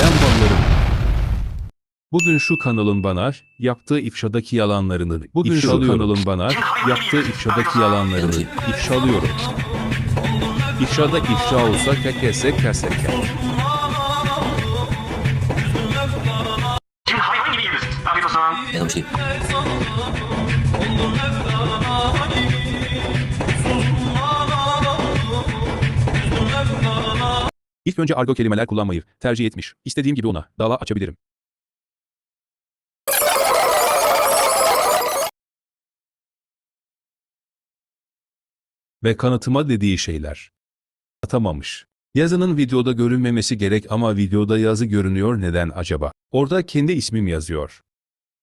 Selam ballarım. Bugün şu kanalın bana yaptığı ifşadaki yalanlarını, bugün şu kanalın bana yaptığı ifşadaki yalanlarını ifşalıyorum. İfşada ifşa olsa kekese keseke. Şimdi hayvan gibi yiyoruz. Afiyet olsun. Ben bir şey. İlk önce argo kelimeler kullanmayı tercih etmiş. İstediğim gibi ona dava açabilirim. Ve kanıtıma dediği şeyler. Atamamış. Yazının videoda görünmemesi gerek ama videoda yazı görünüyor neden acaba? Orada kendi ismim yazıyor.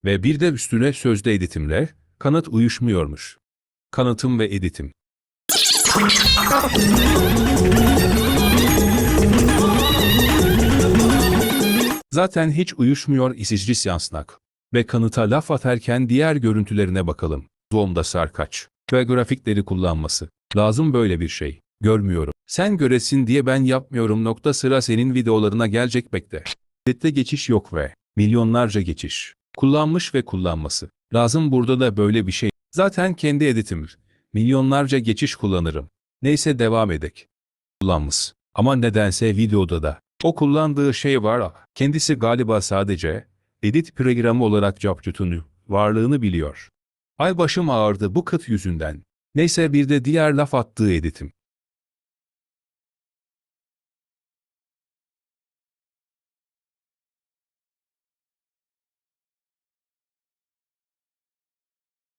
Ve bir de üstüne sözde editimle kanıt uyuşmuyormuş. Kanıtım ve editim. Zaten hiç uyuşmuyor isizci seansnak. Ve kanıta laf atarken diğer görüntülerine bakalım. Zoom'da sarkaç. Ve grafikleri kullanması. Lazım böyle bir şey. Görmüyorum. Sen göresin diye ben yapmıyorum nokta sıra senin videolarına gelecek bekle. Edette geçiş yok ve milyonlarca geçiş. Kullanmış ve kullanması. Lazım burada da böyle bir şey. Zaten kendi editim. Milyonlarca geçiş kullanırım. Neyse devam edek. Kullanmış. Ama nedense videoda da o kullandığı şey var. Kendisi galiba sadece edit programı olarak CapCut'un varlığını biliyor. Ay başım ağrıdı bu kıt yüzünden. Neyse bir de diğer laf attığı editim.